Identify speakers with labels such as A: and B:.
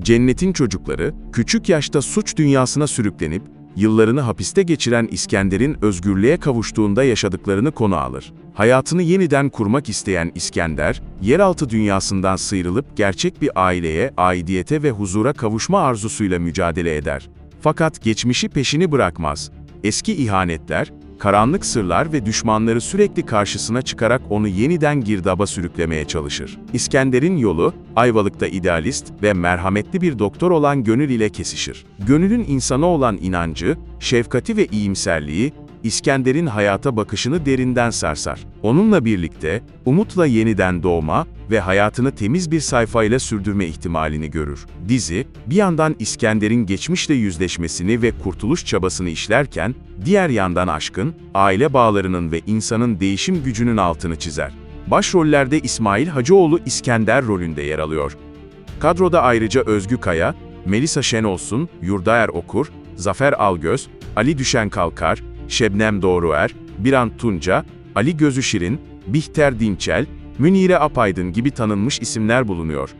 A: Cennetin çocukları, küçük yaşta suç dünyasına sürüklenip, yıllarını hapiste geçiren İskender'in özgürlüğe kavuştuğunda yaşadıklarını konu alır. Hayatını yeniden kurmak isteyen İskender, yeraltı dünyasından sıyrılıp gerçek bir aileye, aidiyete ve huzura kavuşma arzusuyla mücadele eder. Fakat geçmişi peşini bırakmaz. Eski ihanetler, karanlık sırlar ve düşmanları sürekli karşısına çıkarak onu yeniden girdaba sürüklemeye çalışır. İskender'in yolu, Ayvalık'ta idealist ve merhametli bir doktor olan Gönül ile kesişir. Gönül'ün insana olan inancı, şefkati ve iyimserliği, İskender'in hayata bakışını derinden sarsar. Onunla birlikte, umutla yeniden doğma ve hayatını temiz bir sayfayla sürdürme ihtimalini görür. Dizi, bir yandan İskender'in geçmişle yüzleşmesini ve kurtuluş çabasını işlerken, diğer yandan aşkın, aile bağlarının ve insanın değişim gücünün altını çizer. Başrollerde İsmail Hacıoğlu İskender rolünde yer alıyor. Kadroda ayrıca Özgü Kaya, Melisa Şenolsun, Yurdaer Okur, Zafer Algöz, Ali Düşen Kalkar, Şebnem Doğruer, Biran Tunca, Ali Gözü Şirin, Bihter Dinçel, Münire Apaydın gibi tanınmış isimler bulunuyor.